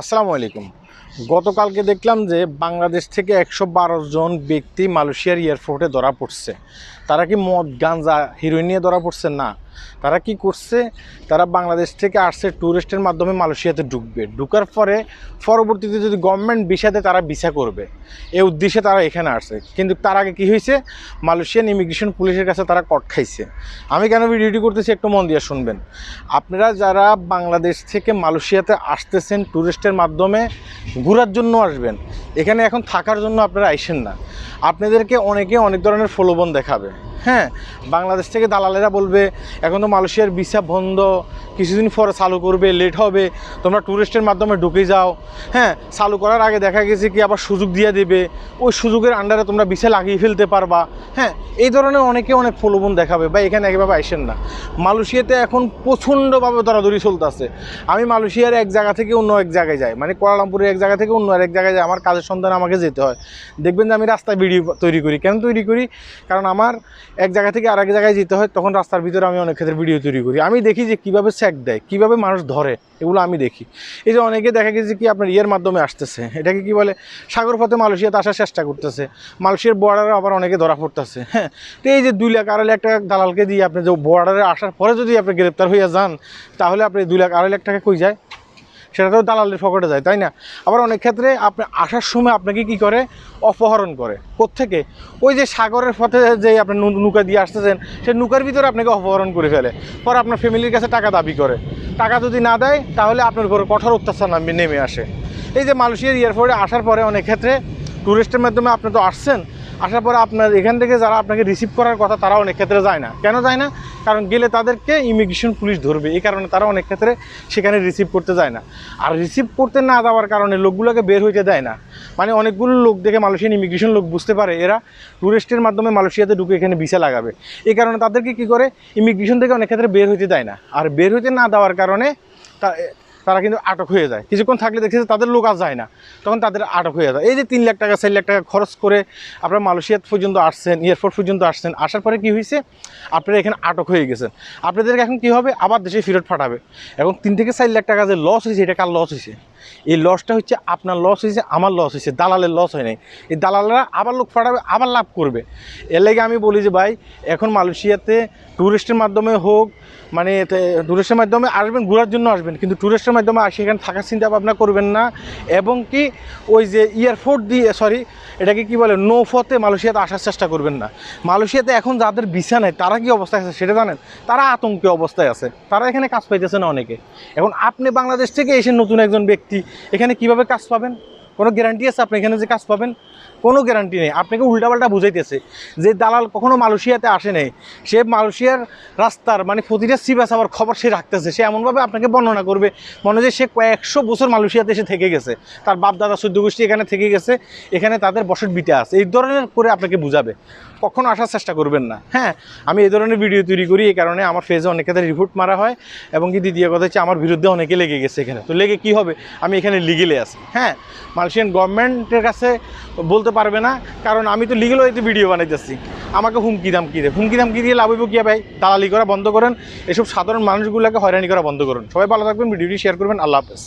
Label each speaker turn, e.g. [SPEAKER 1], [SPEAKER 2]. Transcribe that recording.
[SPEAKER 1] আসসালামু আলাইকুম। গতকালকে দেখলাম যে বাংলাদেশ থেকে একশো বারো জন ব্যক্তি মালয়েশিয়ার এয়ারপোর্টে ধরা পড়ছে। তারা কি মদ গাঞ্জা হিরোইন নিয়ে ধরা পড়ছে? না। তারা কি করছে? তারা বাংলাদেশ থেকে আসছে ট্যুরিস্টের মাধ্যমে মালয়েশিয়াতে ঢুকবে। ঢুকার পরে পরবর্তীতে যদি গভর্নমেন্ট ভিসাতে তারা ভিসা করবে, এই উদ্দেশ্যে তারা এখানে আসছে। কিন্তু তার আগে কি হয়েছে? মালয়েশিয়ান ইমিগ্রেশন পুলিশের কাছে তারা কট খাইছে। আমি কেন ভিডিওটি করতেছি একটু মন দিয়ে শুনবেন। আপনারা যারা বাংলাদেশ থেকে মালয়েশিয়াতে আসতেছেন ট্যুরিস্টের মাধ্যমে, ঘোরার জন্য আসবেন। এখানে এখন থাকার জন্য আপনারা আইসেন না। আপনাদেরকে অনেকে অনেক ধরনের প্রলোভন দেখাবে। হ্যাঁ বাংলাদেশ থেকে দালালেরা বলবে এখন তো মালয়েশিয়ার ভিসা বন্ধ, কিছুদিন পরে চালু করবে লেট হবে। তোমরা ট্যুরিস্টের মাধ্যমে ঢুকে যাও। হ্যাঁ চালু করার আগে দেখা গেছে কি আবার সুযোগ দিয়ে দেবে। ওই সুযোগের আন্ডারে তোমরা ভিসা লাগিয়ে ফেলতে পারবা। হ্যাঁ এই ধরনের অনেকে অনেক প্রলোভন দেখাবে বা এখানে একভাবে আইসেন না। মালয়েশিয়াতে এখন প্রচণ্ডভাবে দরাদরি চলতেছে। আমি মালয়েশিয়ার এক জায়গা থেকে অন্য এক জায়গায় যাই। মানে কোয়ালালামপুরের এক জায়গা থেকে অন্য আর এক জায়গায় যাই। আমার কাজের সন্ধানে আমাকে যেতে হয়। দেখবেন যে আমি রাস্তায় ভিডিও তৈরি করি। কেন তৈরি করি? কারণ আমার এক জায়গা থেকে আরেক জায়গায় যেতে হয়, তখন রাস্তার ভিতরে আমি অনেক ক্ষেত্রে ভিডিও তৈরি করি। আমি দেখি যে কীভাবে স্যাক দেয়, কীভাবে মানুষ ধরে, এগুলো আমি দেখি। এই যে অনেকে দেখা গেছে কি আপনার ইয়ের মাধ্যমে আসতেছে, এটাকে কি বলে? সাগর পথে মালয়েশিয়াতে আসার চেষ্টা করতেছে। মালয়েশিয়ার বর্ডারে আবার অনেকে ধরা পড়তেছে হ্যাঁ। তো এই যে দুই লাখ আড়াই লাখ টাকা দালালকে দিয়ে আপনি যে বর্ডারে আসার পরে যদি আপনি গ্রেপ্তার হইয়া যান, তাহলে আপনি দুই লাখ আড়াই লাখ টাকা কই যায়? সেটা তো দালালের ফকটে যায়, তাই না? আবার অনেক ক্ষেত্রে আপনি আসার সময় আপনাকে কি করে? অপহরণ করে। কোত্থেকে? ওই যে সাগরের পথে যে আপনি নৌকা দিয়ে আসতেছেন, সেই নৌকার ভিতরে আপনাকে অপহরণ করে ফেলে। পরে আপনার ফ্যামিলির কাছে টাকা দাবি করে। টাকা যদি না দেয়, তাহলে আপনার উপরে কঠোর অত্যাচার নামে নেমে আসে। এই যে মালয়েশিয়ার এয়ারপোর্টে আসার পরে অনেক ক্ষেত্রে ট্যুরিস্টের মাধ্যমে আপনি তো আসছেন আসার পরে আপনার, এখান থেকে যারা আপনাকে রিসিভ করার কথা, তারা অনেক ক্ষেত্রে যায় না। কেন যায় না? কারণ গেলে তাদেরকে ইমিগ্রেশন পুলিশ ধরবে। এই কারণে তারা অনেক ক্ষেত্রে সেখানে রিসিভ করতে যায় না। আর রিসিভ করতে না যাওয়ার কারণে লোকগুলোকে বের হইতে দেয় না। মানে অনেকগুলো লোক দেখে মালয়েশিয়ান ইমিগ্রেশন লোক বুঝতে পারে, এরা ট্যুরিস্টের মাধ্যমে মালয়েশিয়াতে ঢুকে এখানে ভিসা লাগাবে। এই কারণে তাদেরকে কি করে? ইমিগ্রেশন থেকে অনেক ক্ষেত্রে বের হইতে দেয় না। আর বের হইতে না দেওয়ার কারণে তা তারা কিন্তু আটক হয়ে যায়। কিছুক্ষণ থাকলে দেখেছে তাদের লোক আর যায় না। তখন তাদের আটক হয়ে যায়। এই যে তিন লাখ টাকা, চার লাখ টাকা খরচ করে আপনারা মালয়েশিয়া পর্যন্ত আসছেন, এয়ারপোর্ট পর্যন্ত আসছেন, আসার পরে কি হয়েছে? আপনারা এখানে আটক হয়ে গেছেন। আপনাদেরকে এখন কি হবে? আবার দেশে ফেরত পাঠাবে। এবং তিন থেকে চার লাখ টাকা যে লস হয়েছে, এটা কার লস হয়েছে? এই লসটা হচ্ছে আপনার লস হয়েছে, আমার লস হয়েছে। দালালের লস হয় নাই। এই দালালরা আবার লোক পাঠাবে, আবার লাভ করবে। এর লেগে আমি বলি যে ভাই, এখন মালয়েশিয়াতে ট্যুরিস্টের মাধ্যমে হোক মানে ট্যুরিস্টের মাধ্যমে আসবেন, ঘোরার জন্য আসবেন। কিন্তু ট্যুরিস্টের মাধ্যমে আসে এখানে থাকার চিন্তা ভাবনা করবেন না। এবং কি ওই যে এয়ারপোর্ট দিয়ে সরি এটাকে কি বলে নৌফতে মালয়েশিয়াতে আসার চেষ্টা করবেন না। মালয়েশিয়াতে এখন যাদের ভিসা নেয় তারা কি অবস্থায় আছে সেটা জানেন? তারা আতঙ্কে অবস্থায় আছে। তারা এখানে কাজ পাইতেছে না অনেকে। এখন আপনি বাংলাদেশ থেকে এসে নতুন একজন ব্যক্তি, এখানে কীভাবে কাজ পাবেন? কোনো গ্যারান্টি আছে? আপনি এখানে যে কাজ পাবেন, কোনো গ্যারান্টি নেই। আপনাকে উল্টাপাল্টা বুঝাইতেছে যে দালাল কখনো মালয়েশিয়াতে আসে নাই। সে মালয়েশিয়ার রাস্তার মানে প্রতিটা সিবাস আবার খবর সে রাখতেছে। সে এমনভাবে আপনাকে বর্ণনা করবে, মনে হয় সে কয়েকশো বছর মালয়েশিয়াতে এসে থেকে গেছে। তার বাপ দাদা সদ্য গোষ্ঠী এখানে থেকে গেছে, এখানে তাদের বসত বিটা আছে। এই ধরনের করে আপনাকে বুঝাবে। কখনো আসার চেষ্টা করবেন না। হ্যাঁ আমি এই ধরনের ভিডিও তৈরি করি, এই কারণে আমার ফেজে অনেক রিপোর্ট মারা হয় এবং কি দ্বিতীয় কথা হচ্ছে আমার বিরুদ্ধে অনেকে লেগে গেছে এখানে। তো লেগে কি হবে? আমি এখানে লিগেলে আছি। হ্যাঁ মালয়েশিয়ান গভর্নমেন্টের কাছে বলতে পারবে না, কারণ আমি তো লিগেল ওয়েতে ভিডিও বানাইতেছি। আমাকে হুমকি দামকি দেয়? হুমকি দামকি দিয়ে লাভ হইব কি ভাই? দালালি করা বন্ধ করেন। এসব সাধারণ মানুষগুলোকে হয়রানি করা বন্ধ করুন। সবাই ভালো থাকবেন, ভিডিওটি শেয়ার করবেন। আল্লাহ হাফেজ।